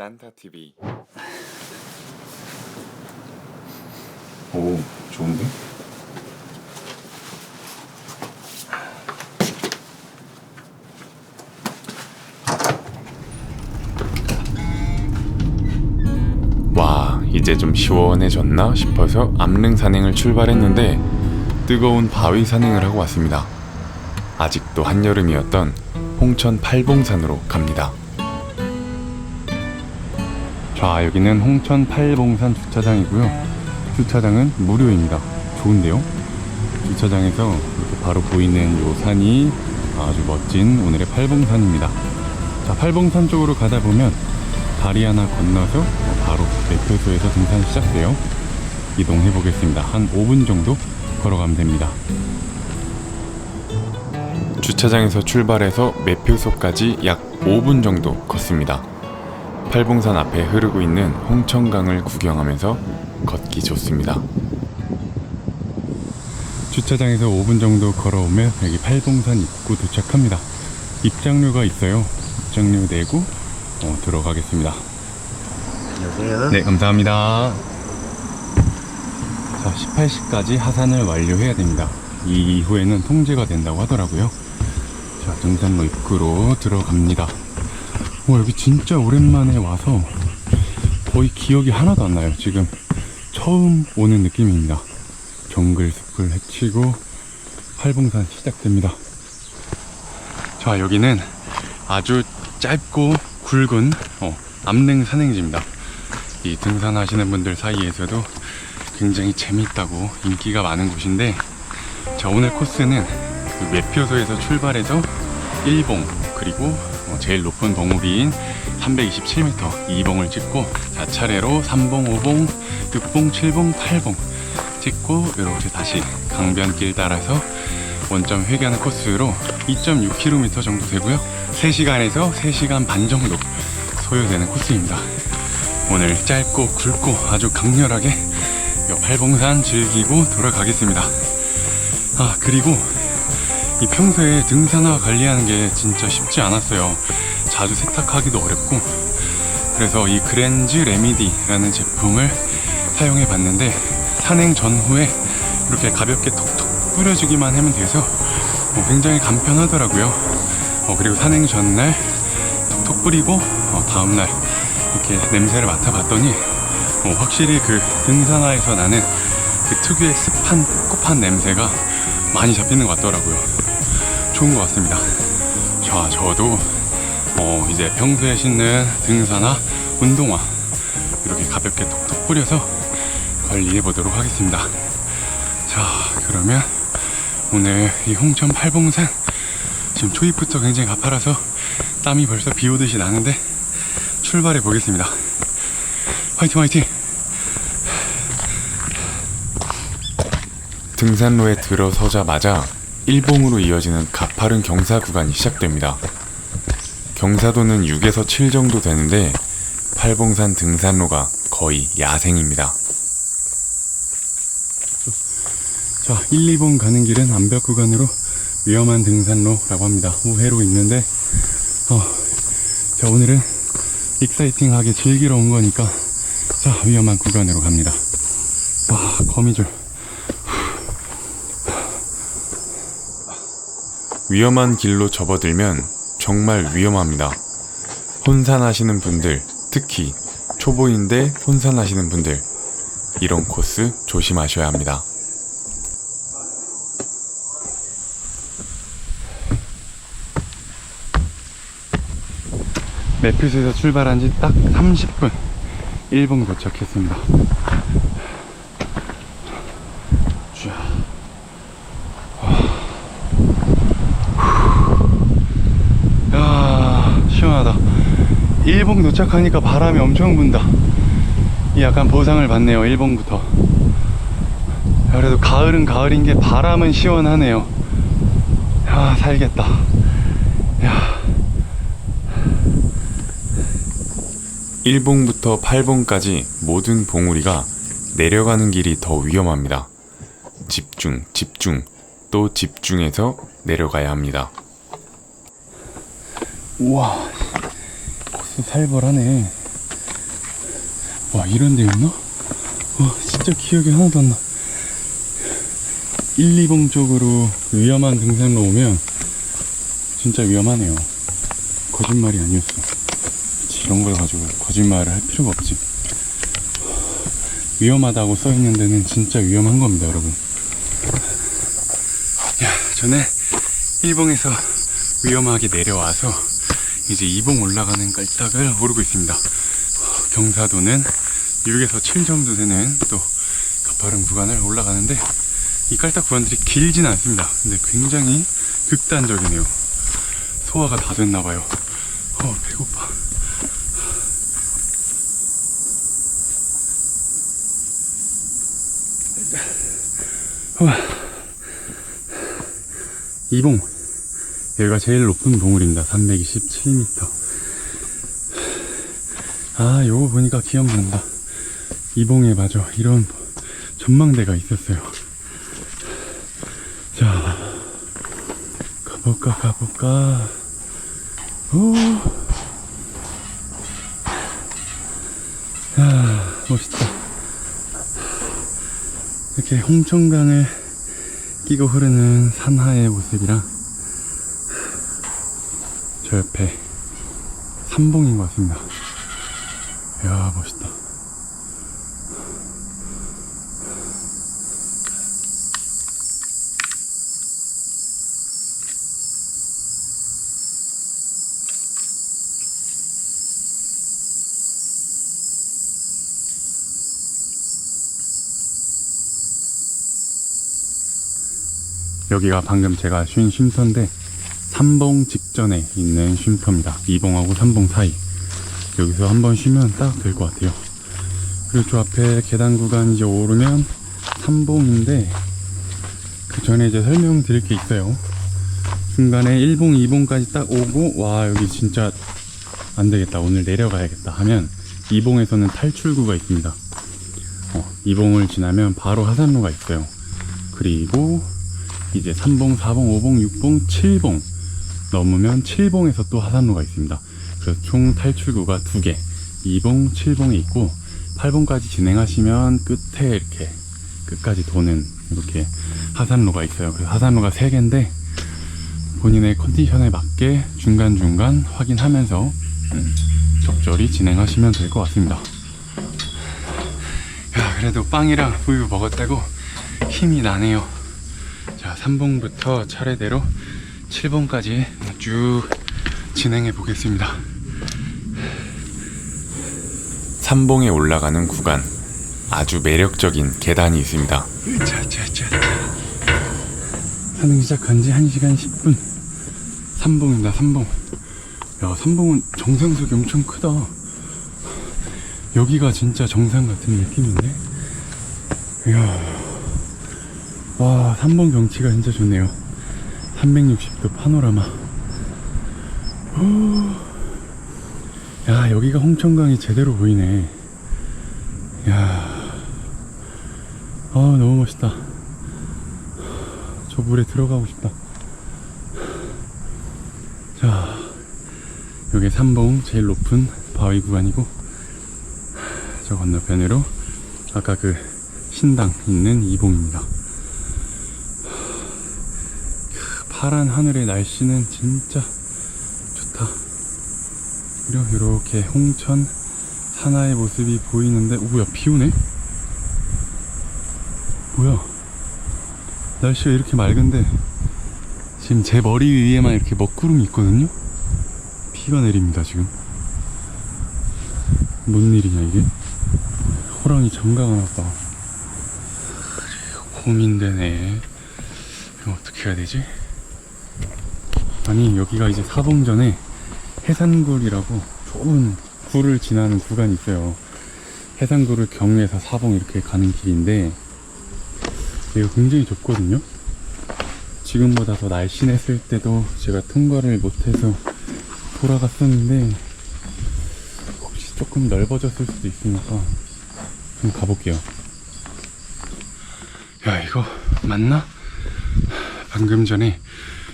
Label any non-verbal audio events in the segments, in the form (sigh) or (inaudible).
산타 TV. 오, 좋은데? 와, 이제 좀 시원해졌나 싶어서 암릉 산행을 출발했는데 뜨거운 바위 산행을 하고 왔습니다. 아직도 한여름이었던 홍천 팔봉산으로 갑니다. 자, 여기는 홍천 팔봉산 주차장이고요. 주차장은 무료입니다. 좋은데요? 주차장에서 이렇게 바로 보이는 요 산이 아주 멋진 오늘의 팔봉산입니다. 자, 팔봉산 쪽으로 가다 보면 다리 하나 건너서 바로 매표소에서 등산이 시작돼요. 이동해 보겠습니다. 한 5분 정도 걸어가면 됩니다. 주차장에서 출발해서 매표소까지 약 5분 정도 걷습니다. 팔봉산 앞에 흐르고 있는 홍천강을 구경하면서 걷기 좋습니다. 주차장에서 5분 정도 걸어오면 여기 팔봉산 입구 도착합니다. 입장료가 있어요. 입장료 내고 어, 들어가겠습니다. 안녕하세요. 네, 감사합니다. 자, 18시까지 하산을 완료해야 됩니다. 이 이후에는 통제가 된다고 하더라고요. 자, 등산로 입구로 들어갑니다. 와, 여기 진짜 오랜만에 와서 거의 기억이 하나도 안 나요. 지금 처음 오는 느낌입니다. 정글 숲을 헤치고 팔봉산 시작됩니다. 자, 여기는 아주 짧고 굵은 어, 암릉 산행지입니다. 이 등산하시는 분들 사이에서도 굉장히 재밌다고 인기가 많은 곳인데 자 오늘 코스는 그 매표소에서 출발해서 1봉 그리고 어, 제일 높은 봉우리인 327m 2봉을 찍고 자 차례로 3봉, 5봉, 6봉, 7봉, 8봉 찍고 이렇게 다시 강변길 따라서 원점 회귀하는 코스로 2.6km 정도 되고요 3시간에서 3시간 반 정도 소요되는 코스입니다 오늘 짧고 굵고 아주 강렬하게 이 팔봉산 즐기고 돌아가겠습니다. 아 그리고 이 평소에 등산화 관리하는 게 진짜 쉽지 않았어요. 자주 세탁하기도 어렵고 그래서 이 그랜즈 레미디라는 제품을 사용해 봤는데 산행 전후에 이렇게 가볍게 톡톡 뿌려주기만 하면 돼서 어, 굉장히 간편하더라고요. 어, 그리고 산행 전날 톡톡 뿌리고 어, 다음날 이렇게 냄새를 맡아봤더니 어, 확실히 그 등산화에서 나는 그 특유의 습한 꿉꿉한 냄새가 많이 잡히는 것 같더라고요. 좋은 것 같습니다. 자, 저도 어, 이제 평소에 신는 등산화, 운동화 이렇게 가볍게 톡톡 뿌려서 관리해 보도록 하겠습니다. 자, 그러면 오늘 이 홍천 팔봉산 지금 초입부터 굉장히 가파라서 땀이 벌써 비 오듯이 나는데 출발해 보겠습니다. 화이팅 화이팅! 등산로에 들어서자마자 일봉으로 이어지는 가파른 경사 구간이 시작됩니다. 경사도는 6에서 7 정도 되는데 팔봉산 등산로가 거의 야생입니다. 자, 1, 2번 가는 길은 암벽 구간으로 위험한 등산로라고 합니다. 우회로 있는데, 어, 자, 오늘은 익사이팅하게 즐기러 온 거니까, 자, 위험한 구간으로 갑니다. 와, 거미줄. 위험한 길로 접어들면 정말 위험합니다. 혼산하시는 분들, 특히 초보인데 혼산하시는 분들, 이런 코스 조심하셔야 합니다. 매피스에서 출발한 지 딱 30분. 1번 도착했습니다. 자. 야, 시원하다. 1봉 도착하니까 바람이 엄청 분다. 이 약간 보상을 받네요, 1봉부터. 그래도 가을은 가을인 게 바람은 시원하네요. 야, 살겠다. 야. 1봉부터 8봉까지 모든 봉우리가 내려가는 길이 더 위험합니다. 집중, 집중, 또 집중해서 내려가야 합니다. 우와 살벌하네 와, 이런 데였나? 와, 진짜 기억이 하나도 안 나. 1, 2봉 쪽으로 위험한 등산로 오면 진짜 위험하네요. 거짓말이 아니었어. 이런 걸 가지고 거짓말을 할 필요가 없지. 위험하다고 써 있는 데는 진짜 위험한 겁니다, 여러분. 야, 전에 1봉에서 위험하게 내려와서 이제 2봉 올라가는 깔딱을 오르고 있습니다. 경사도는 6에서 7 정도 되는 또 가파른 구간을 올라가는데 이 깔딱 구간들이 길진 않습니다. 근데 굉장히 극단적이네요. 소화가 다 됐나봐요. 어, 배고파. 와. 이봉. 여기가 제일 높은 봉우리입니다. 327m. 아, 요거 보니까 기억난다. 이봉에 맞아. 이런 전망대가 있었어요. 자, 가볼까, 가볼까. 오. 야, 멋있다. 이렇게 홍천강을 끼고 흐르는 산하의 모습이랑 저 옆에 삼봉인 것 같습니다. 이야, 멋있다. 여기가 방금 제가 쉰 쉼터인데 삼봉 직전에 있는 쉼터입니다. 이봉하고 삼봉 사이. 여기서 한번 쉬면 딱 될 것 같아요. 그리고 저 앞에 계단 구간 이제 오르면 삼봉인데 그 전에 이제 설명드릴 게 있어요. 중간에 1봉, 2봉까지 딱 오고 와 여기 진짜 안 되겠다. 오늘 내려가야겠다 하면 2봉에서는 탈출구가 있습니다. 어, 2봉을 지나면 바로 하산로가 있어요. 그리고 이제 3봉, 4봉, 5봉, 6봉, 7봉 넘으면 7봉에서 또 하산로가 있습니다. 그래서 총 탈출구가 두 개, 2봉, 7봉에 있고 8봉까지 진행하시면 끝에 이렇게 끝까지 도는 이렇게 하산로가 있어요. 그래서 하산로가 세 개인데 본인의 컨디션에 맞게 중간중간 확인하면서 음, 적절히 진행하시면 될 것 같습니다. 야, 그래도 빵이랑 우유 먹었다고 힘이 나네요. 자, 3봉부터 차례대로 7봉까지 쭉 진행해 보겠습니다. 삼봉에 올라가는 구간 아주 매력적인 계단이 있습니다. 자자자. 하는 시작한 지 1시간 10분. 3봉입니다, 3봉. 야, 3봉은 정상석이 엄청 크다. 여기가 진짜 정상 같은 느낌인데? 이야. 와, 3봉 경치가 진짜 좋네요. 360도 파노라마. 오. 야, 여기가 홍천강이 제대로 보이네. 야. 아 너무 멋있다 저 물에 들어가고 싶다 자 여기 삼봉 제일 높은 바위 구간이고 저 건너편으로 아까 그 신당 있는 이봉입니다 그 파란 하늘의 날씨는 진짜 좋다 그리고 이렇게 홍천 산하의 모습이 보이는데 오야 비 오네 뭐야? 날씨가 이렇게 맑은데 지금 제 머리 위에만 이렇게 먹구름이 있거든요? 비가 내립니다 지금 뭔 일이냐 이게? 호랑이 장가가 나봐 고민되네 이거 어떻게 해야 되지? 아니 여기가 이제 사봉전에 해산굴이라고 좁은 굴을 지나는 구간이 있어요 해산굴을 경유해서 사봉 이렇게 가는 길인데 여기가 굉장히 좁거든요. 지금보다 더 날씬했을 때도 제가 통과를 못해서 돌아갔었는데 혹시 조금 넓어졌을 수도 있으니까 좀 가볼게요. 야 이거 맞나? 방금 전에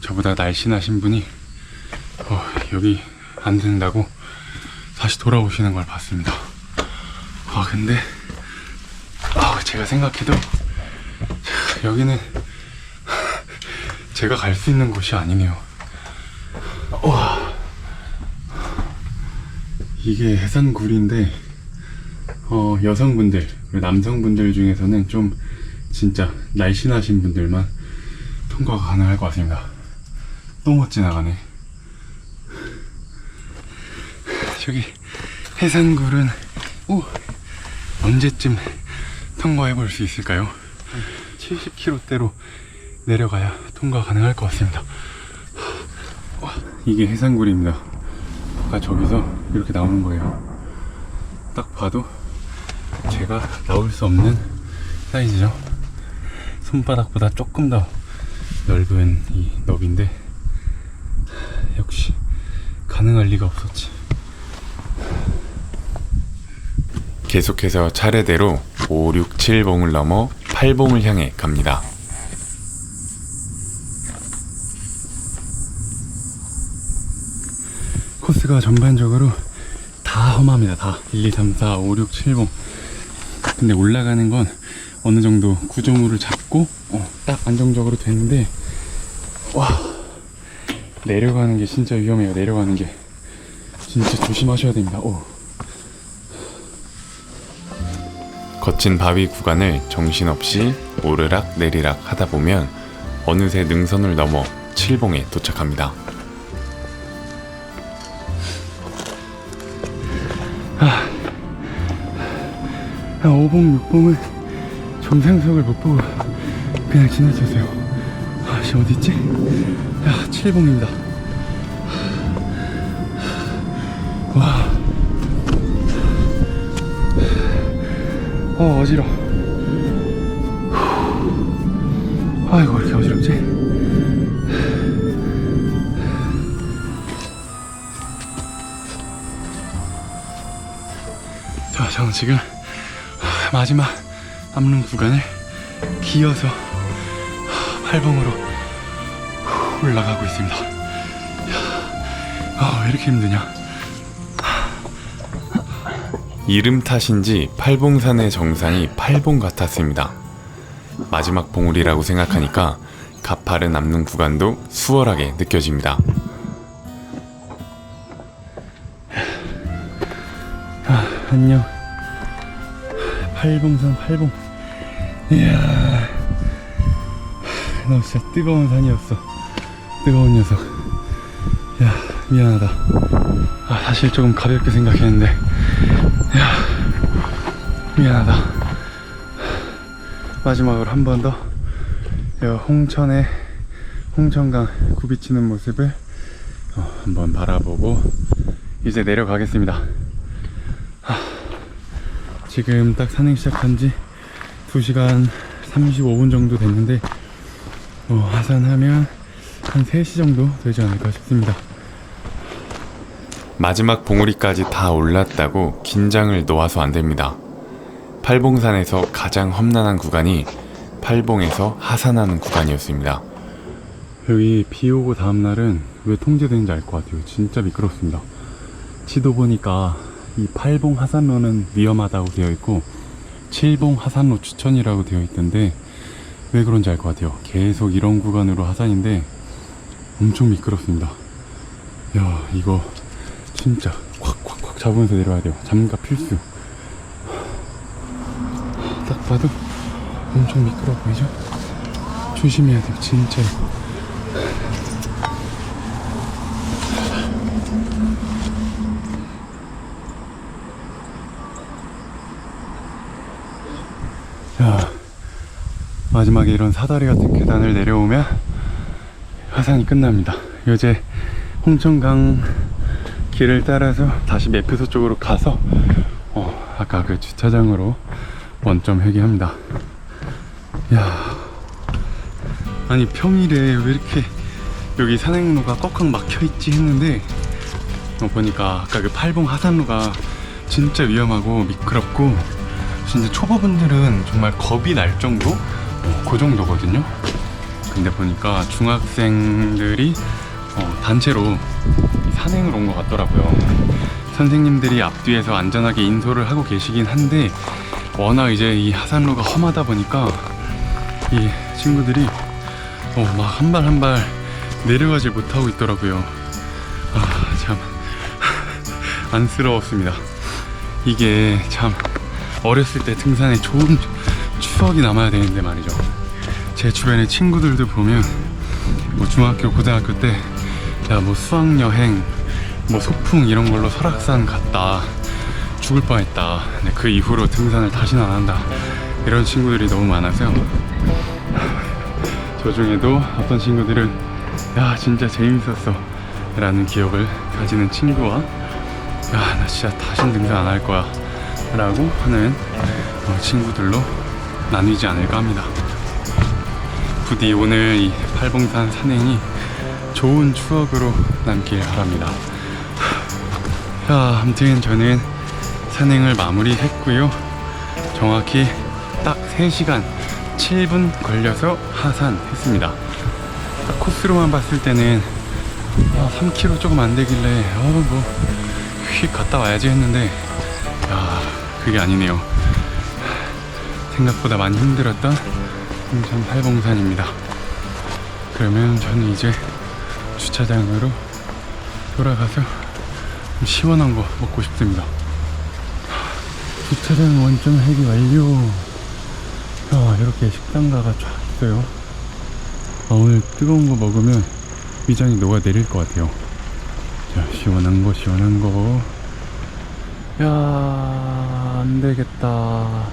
저보다 날씬하신 분이 어, 여기 안 된다고 다시 돌아오시는 걸 봤습니다. 아아 근데 아 제가 생각해도 여기는 제가 갈 수 있는 곳이 아니네요. 와 이게 해산굴인데 어, 여성분들 남성분들 중에서는 좀 진짜 날씬하신 분들만 통과가 가능할 것 같습니다. 또못 지나가네. 저기 해산굴은 오, 언제쯤 통과해 볼 수 있을까요? 70km대로 내려가야 통과 가능할 것 같습니다. 와, 이게 해산굴입니다. 아까 저기서 이렇게 나오는 거예요. 딱 봐도 제가 나올 수 없는 사이즈죠. 손바닥보다 조금 더 넓은 이 너비인데 가능할 리가 없었지. 계속해서 차례대로 5, 6, 7봉을 넘어 8봉을 향해 갑니다. 코스가 전반적으로 다 험합니다. 다 1, 2, 3, 4, 5, 6, 7봉. 근데 올라가는 건 어느 정도 구조물을 잡고 어, 딱 안정적으로 되는데 와 내려가는 게 진짜 위험해요. 내려가는 게 진짜 조심하셔야 됩니다. 오. 거친 바위 구간을 정신없이 오르락 내리락 하다 보면 어느새 능선을 넘어 7봉에 도착합니다. 한 5봉, 6봉은 정상석을 못 보고 그냥 지나쳤어요. 아씨, 어디있지? 야, 7봉입니다. 와. 어, 어지러. 아이고, 왜 이렇게 어지럽지? 자, 저는 지금 마지막 남는 구간을 기어서 팔봉으로 올라가고 있습니다. 아, 왜 이렇게 힘드냐? 이름 탓인지 팔봉산의 정상이 팔봉 같았습니다. 마지막 봉우리라고 생각하니까 가파른 남는 구간도 수월하게 느껴집니다. 안녕. 팔봉산 팔봉. 이야. 너 진짜 뜨거운 산이었어. 뜨거운 녀석. 야, 미안하다. 아, 사실 조금 가볍게 생각했는데. 야, 미안하다. 마지막으로 한 번 더. 여 홍천의 홍천강 굽이치는 모습을 어, 한번 바라보고 이제 내려가겠습니다. 지금 딱 산행 시작한 지 2시간 35분 정도 됐는데 어, 하산하면 한 3시 정도 되지 않을까 싶습니다. 마지막 봉우리까지 다 올랐다고 긴장을 놓아서 안 됩니다. 팔봉산에서 가장 험난한 구간이 팔봉에서 하산하는 구간이었습니다. 여기 비 오고 다음 날은 왜 통제되는지 알 것 같아요. 진짜 미끄럽습니다. 지도 보니까 이 8봉 하산로는 위험하다고 되어 있고 7봉 하산로 추천이라고 되어 있던데 왜 그런지 알 것 같아요. 계속 이런 구간으로 하산인데 엄청 미끄럽습니다. 야 이거 진짜 콱콱콱 잡으면서 내려와야 돼요. 장갑 필수. 딱 봐도 엄청 미끄러워 보이죠? 조심해야 돼요. 진짜. 자, 마지막에 이런 사다리 같은 계단을 내려오면 화산이 끝납니다. 이제 홍천강 길을 따라서 다시 매표소 쪽으로 가서 어, 아까 그 주차장으로 원점 회귀합니다. 야, 아니 평일에 왜 이렇게 여기 산행로가 꽉꽉 막혀 있지 했는데 어, 보니까 아까 그 팔봉 하산로가 진짜 위험하고 미끄럽고 진짜 초보분들은 정말 겁이 날 정도? 어, 그 정도거든요. 근데 보니까 중학생들이 어, 단체로 이 산행을 온 것 같더라고요. 선생님들이 앞뒤에서 안전하게 인솔을 하고 계시긴 한데 워낙 이제 이 하산로가 험하다 보니까 이 친구들이 어, 막 한 발 한 발 내려가지 못하고 있더라고요. 아, 참 (laughs) 안쓰러웠습니다. 이게 참 어렸을 때 등산에 좋은 추억이 남아야 되는데 말이죠. 제 주변의 친구들도 보면 뭐 중학교, 고등학교 때 야 뭐 수학 여행, 뭐 소풍 이런 걸로 설악산 갔다 죽을 뻔했다. 근데 그 이후로 등산을 다시는 안 한다. 이런 친구들이 너무 많아서요. 저 중에도 어떤 친구들은 야 진짜 재밌었어 라는 기억을 가지는 친구와 야 나 진짜 다신 등산 안 할 거야 라고 하는 어, 친구들로 나뉘지 않을까 합니다 부디 오늘 이 팔봉산 산행이 좋은 추억으로 남길 바랍니다. 자 아무튼 저는 산행을 마무리했고요. 정확히 딱 3시간 7분 걸려서 하산했습니다. 딱 코스로만 봤을 때는 아, 3km 조금 안 되길래 어 뭐휙 갔다 와야지 했는데 야 그게 아니네요. 생각보다 많이 힘들었던 홍천 팔봉산입니다 그러면 저는 이제 주차장으로 돌아가서 좀 시원한 거 먹고 싶습니다 주차장 원점 해기 완료 야 이렇게 식당가가 쫙 있어요 아, 오늘 뜨거운 거 먹으면 위장이 녹아내릴 것 같아요. 자, 시원한 거, 시원한 거. 야, 안 되겠다.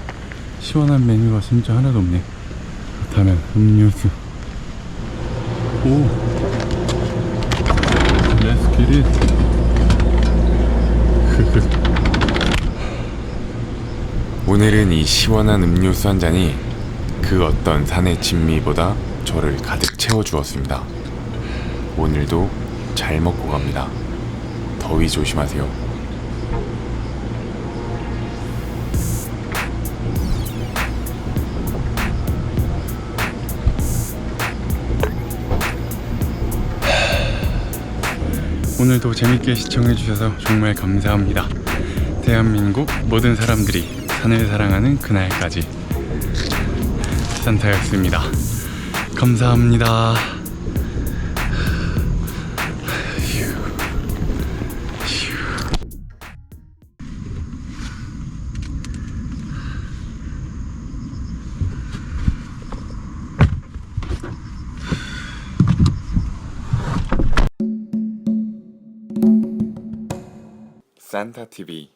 시원한 메뉴가 진짜 하나도 없네. 그렇다면 음료수. 오. Let's get it. (laughs) 오늘은 이 시원한 음료수 한 잔이 그 어떤 산의 진미보다 저를 가득 채워주었습니다. 오늘도 잘 먹고 갑니다. 더위 조심하세요. 오늘도 재밌게 시청해주셔서 정말 감사합니다. 대한민국 모든 사람들이 산을 사랑하는 그날까지 산타였습니다. 감사합니다. 산타 TV